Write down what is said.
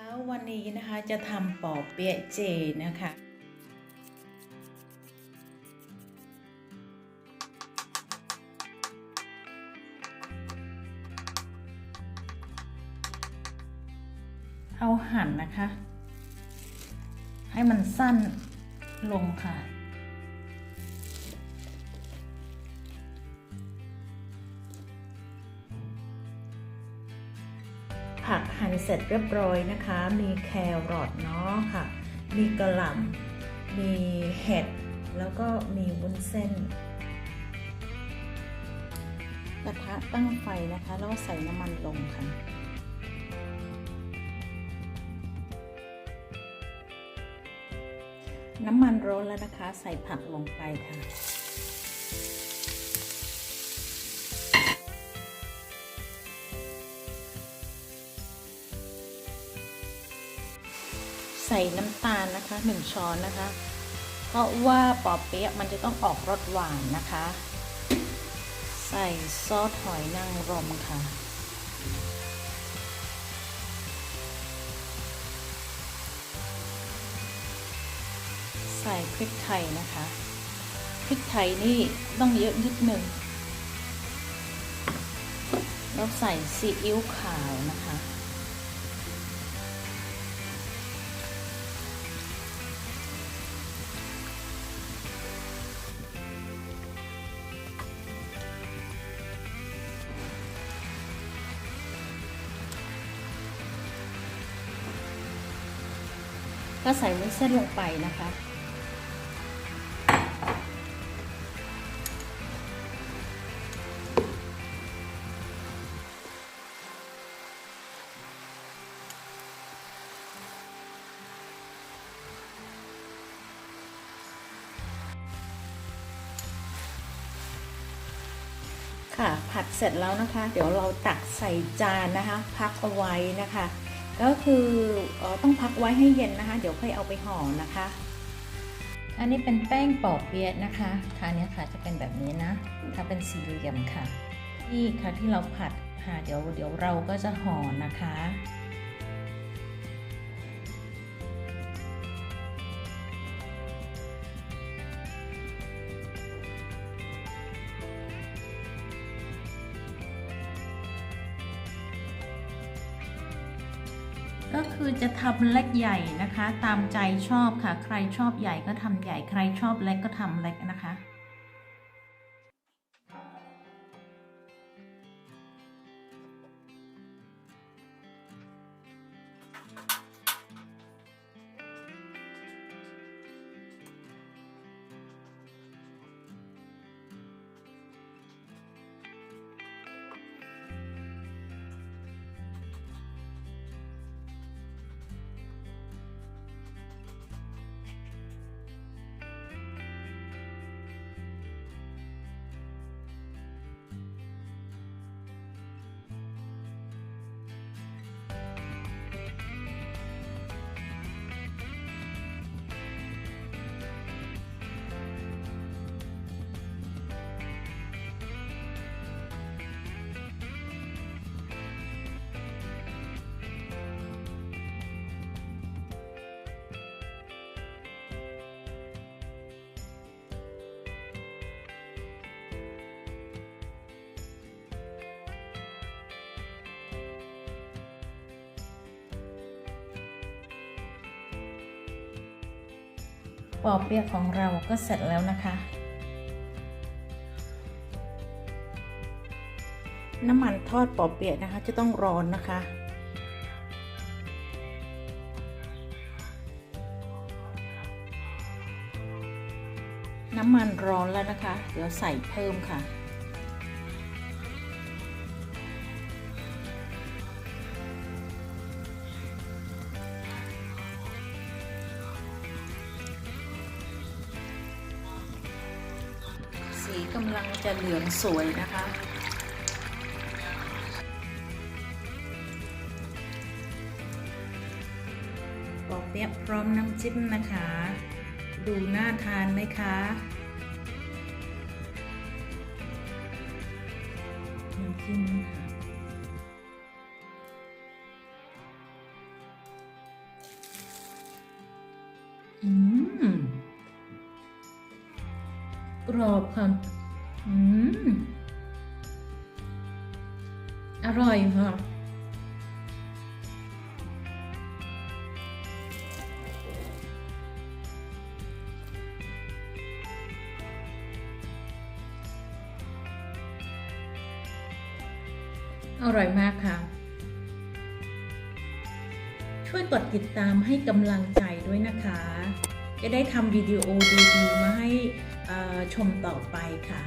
คะวันนี้นะคะจะทำปอเปี๊ยะเจนะคะ เอาหั่นนะคะ ให้มันสั้นลงค่ะ ผักหั่นเสร็จเรียบร้อยนะคะ มีแครอทเนาะค่ะ มีกระหล่ำมีเห็ด แล้วก็มีวุ้นเส้น กระทะตั้งไฟนะคะ แล้วใส่น้ำมันลงค่ะน้ำมันร้อนแล้วนะคะ ใส่ผักลงไปค่ะ ใส่น้ำตาลนะคะหนึ่งช้อนนะคะ เพราะว่าปอเปี๊ยะมันจะต้องออกรสหวานนะคะ ใส่ซอสหอยนางรมค่ะ ใส่พริกไทยนะคะพริกไทยนี่ต้องเยอะนิดหนึ่งแล้วใส่ซีอิ๊วขาวนะคะ ก็ใส่วุ้นเส้นลงไปนะคะ ค่ะผัดเสร็จแล้วนะคะ เดี๋ยวเราตักใส่จานนะคะ พักเอาไว้นะคะ ก็คืออต้องพักไว้ให้เย็นนะคะ เดี๋ยวค่อยเอาไปห่อนะคะ อันนี้เป็นแป้งปอเปี๊ยะนะคะค่ะเนี้ยค่ะจะเป็นแบบนี้นะถ้าเป็นสี่เหลี่ยมค่ะที่ค่ะที่เราผัดค่ะเดี๋ยวเดี๋ยวเราก็จะห่อนะคะ ก็คือจะทำเล็กใหญ่นะคะ ตามใจชอบค่ะ ใครชอบใหญ่ก็ทำใหญ่ ใครชอบเล็กก็ทำเล็กนะคะ ปอเปี๊ยะของเราก็เสร็จแล้วนะคะ น้ำมันทอดปอเปี๊ยะนะคะจะต้องร้อนนะคะ น้ำมันร้อนแล้วนะคะ เดี๋ยวใส่เพิ่มค่ะ สีกำลังจะเหลืองสวยนะคะ ปอเปี๊ยะพร้อมน้ำจิ้มนะคะ ดูน่าทานไหมคะน้ำจิ้ม กรอบค่ะ อืม อร่อยค่ะ อร่อยมากค่ะ ช่วยกดติดตามให้กำลังใจด้วยนะคะ จะได้ทำวิดีโอดีๆมาให้ชมต่อไปค่ะ